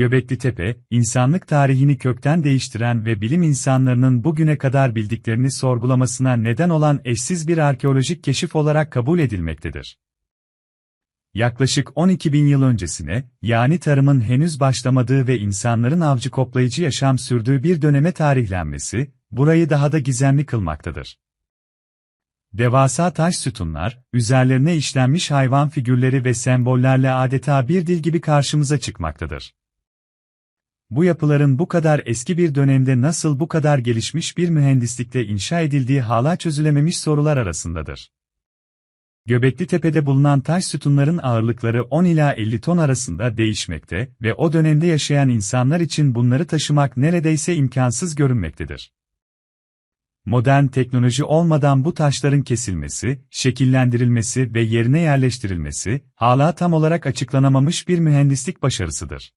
Göbekli Tepe, insanlık tarihini kökten değiştiren ve bilim insanlarının bugüne kadar bildiklerini sorgulamasına neden olan eşsiz bir arkeolojik keşif olarak kabul edilmektedir. Yaklaşık 12 bin yıl öncesine, yani tarımın henüz başlamadığı ve insanların avcı koplayıcı yaşam sürdüğü bir döneme tarihlenmesi, burayı daha da gizemli kılmaktadır. Devasa taş sütunlar, üzerlerine işlenmiş hayvan figürleri ve sembollerle adeta bir dil gibi karşımıza çıkmaktadır. Bu yapıların bu kadar eski bir dönemde nasıl bu kadar gelişmiş bir mühendislikle inşa edildiği hala çözülememiş sorular arasındadır. Göbekli Tepe'de bulunan taş sütunların ağırlıkları 10 ila 50 ton arasında değişmekte ve o dönemde yaşayan insanlar için bunları taşımak neredeyse imkansız görünmektedir. Modern teknoloji olmadan bu taşların kesilmesi, şekillendirilmesi ve yerine yerleştirilmesi, hala tam olarak açıklanamamış bir mühendislik başarısıdır.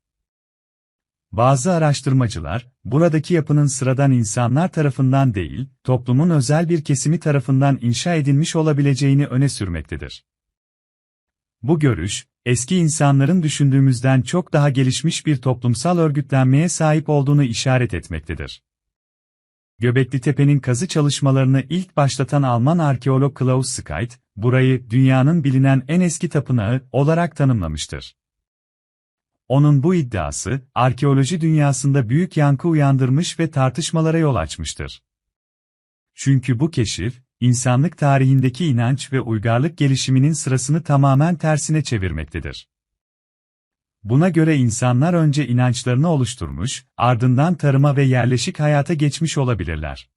Bazı araştırmacılar, buradaki yapının sıradan insanlar tarafından değil, toplumun özel bir kesimi tarafından inşa edilmiş olabileceğini öne sürmektedir. Bu görüş, eski insanların düşündüğümüzden çok daha gelişmiş bir toplumsal örgütlenmeye sahip olduğunu işaret etmektedir. Göbekli Tepe'nin kazı çalışmalarını ilk başlatan Alman arkeolog Klaus Scheidt, burayı dünyanın bilinen en eski tapınağı olarak tanımlamıştır. Onun bu iddiası, arkeoloji dünyasında büyük yankı uyandırmış ve tartışmalara yol açmıştır. Çünkü bu keşif, insanlık tarihindeki inanç ve uygarlık gelişiminin sırasını tamamen tersine çevirmektedir. Buna göre insanlar önce inançlarını oluşturmuş, ardından tarıma ve yerleşik hayata geçmiş olabilirler.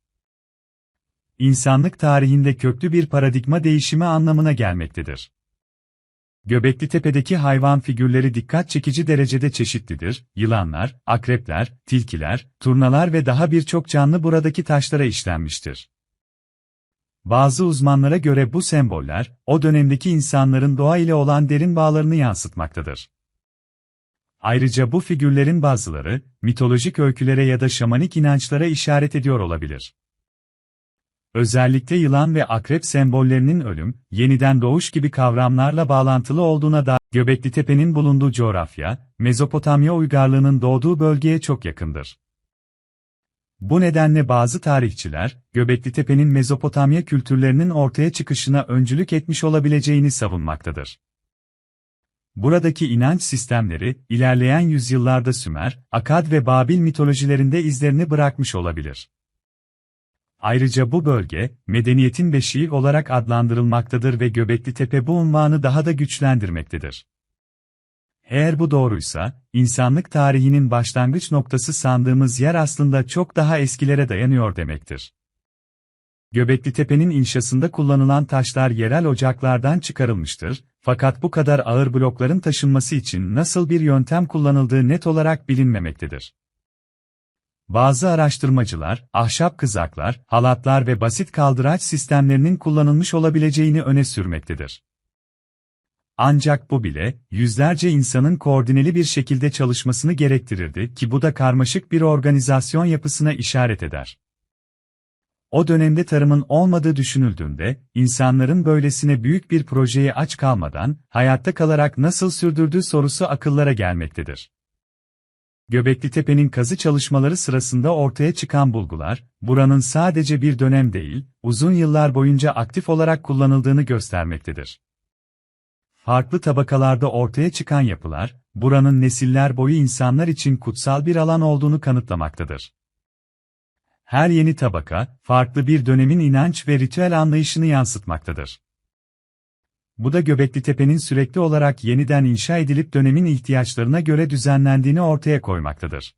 İnsanlık tarihinde köklü bir paradigma değişimi anlamına gelmektedir. Göbekli Tepe'deki hayvan figürleri dikkat çekici derecede çeşitlidir. Yılanlar, akrepler, tilkiler, turnalar ve daha birçok canlı buradaki taşlara işlenmiştir. Bazı uzmanlara göre bu semboller, o dönemdeki insanların doğa ile olan derin bağlarını yansıtmaktadır. Ayrıca bu figürlerin bazıları, mitolojik öykülere ya da şamanik inançlara işaret ediyor olabilir. Özellikle yılan ve akrep sembollerinin ölüm, yeniden doğuş gibi kavramlarla bağlantılı olduğuna da Göbekli Tepe'nin bulunduğu coğrafya, Mezopotamya uygarlığının doğduğu bölgeye çok yakındır. Bu nedenle bazı tarihçiler, Göbekli Tepe'nin Mezopotamya kültürlerinin ortaya çıkışına öncülük etmiş olabileceğini savunmaktadır. Buradaki inanç sistemleri, ilerleyen yüzyıllarda Sümer, Akad ve Babil mitolojilerinde izlerini bırakmış olabilir. Ayrıca bu bölge, medeniyetin beşiği olarak adlandırılmaktadır ve Göbekli Tepe bu unvanı daha da güçlendirmektedir. Eğer bu doğruysa, insanlık tarihinin başlangıç noktası sandığımız yer aslında çok daha eskilere dayanıyor demektir. Göbekli Tepe'nin inşasında kullanılan taşlar yerel ocaklardan çıkarılmıştır, fakat bu kadar ağır blokların taşınması için nasıl bir yöntem kullanıldığı net olarak bilinmemektedir. Bazı araştırmacılar, ahşap kızaklar, halatlar ve basit kaldıraç sistemlerinin kullanılmış olabileceğini öne sürmektedir. Ancak bu bile, yüzlerce insanın koordineli bir şekilde çalışmasını gerektirirdi ki bu da karmaşık bir organizasyon yapısına işaret eder. O dönemde tarımın olmadığı düşünüldüğünde, insanların böylesine büyük bir projeye aç kalmadan, hayatta kalarak nasıl sürdürdüğü sorusu akıllara gelmektedir. Göbekli Tepe'nin kazı çalışmaları sırasında ortaya çıkan bulgular, buranın sadece bir dönem değil, uzun yıllar boyunca aktif olarak kullanıldığını göstermektedir. Farklı tabakalarda ortaya çıkan yapılar, buranın nesiller boyu insanlar için kutsal bir alan olduğunu kanıtlamaktadır. Her yeni tabaka, farklı bir dönemin inanç ve ritüel anlayışını yansıtmaktadır. Bu da Göbekli Tepe'nin sürekli olarak yeniden inşa edilip dönemin ihtiyaçlarına göre düzenlendiğini ortaya koymaktadır.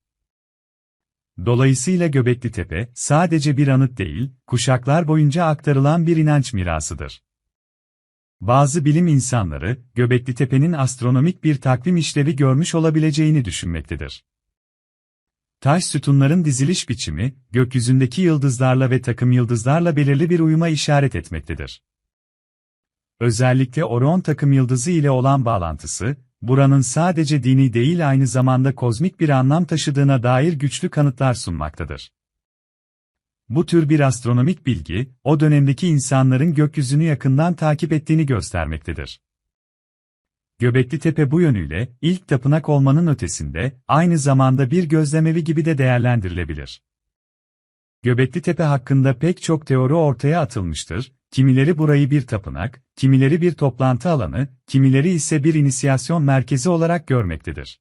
Dolayısıyla Göbekli Tepe, sadece bir anıt değil, kuşaklar boyunca aktarılan bir inanç mirasıdır. Bazı bilim insanları, Göbekli Tepe'nin astronomik bir takvim işlevi görmüş olabileceğini düşünmektedir. Taş sütunların diziliş biçimi, gökyüzündeki yıldızlarla ve takım yıldızlarla belirli bir uyuma işaret etmektedir. Özellikle Orion takım yıldızı ile olan bağlantısı, buranın sadece dini değil aynı zamanda kozmik bir anlam taşıdığına dair güçlü kanıtlar sunmaktadır. Bu tür bir astronomik bilgi, o dönemdeki insanların gökyüzünü yakından takip ettiğini göstermektedir. Göbekli Tepe bu yönüyle, ilk tapınak olmanın ötesinde, aynı zamanda bir gözlemevi gibi de değerlendirilebilir. Göbekli Tepe hakkında pek çok teori ortaya atılmıştır, kimileri burayı bir tapınak, kimileri bir toplantı alanı, kimileri ise bir inisiyasyon merkezi olarak görmektedir.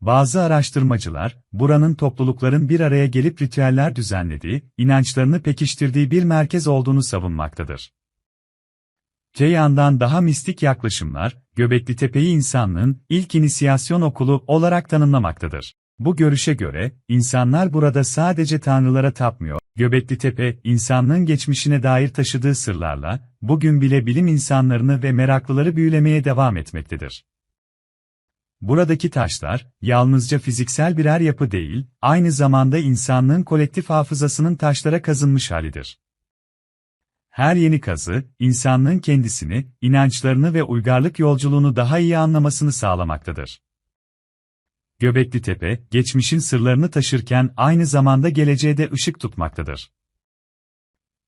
Bazı araştırmacılar, buranın toplulukların bir araya gelip ritüeller düzenlediği, inançlarını pekiştirdiği bir merkez olduğunu savunmaktadır. Öte yandan daha mistik yaklaşımlar, Göbekli Tepe'yi insanlığın ilk inisiyasyon okulu olarak tanımlamaktadır. Bu görüşe göre, insanlar burada sadece tanrılara tapmıyor. Göbekli Tepe, insanlığın geçmişine dair taşıdığı sırlarla, bugün bile bilim insanlarını ve meraklıları büyülemeye devam etmektedir. Buradaki taşlar, yalnızca fiziksel birer yapı değil, aynı zamanda insanlığın kolektif hafızasının taşlara kazınmış halidir. Her yeni kazı, insanlığın kendisini, inançlarını ve uygarlık yolculuğunu daha iyi anlamasını sağlamaktadır. Göbekli Tepe, geçmişin sırlarını taşırken aynı zamanda geleceğe de ışık tutmaktadır.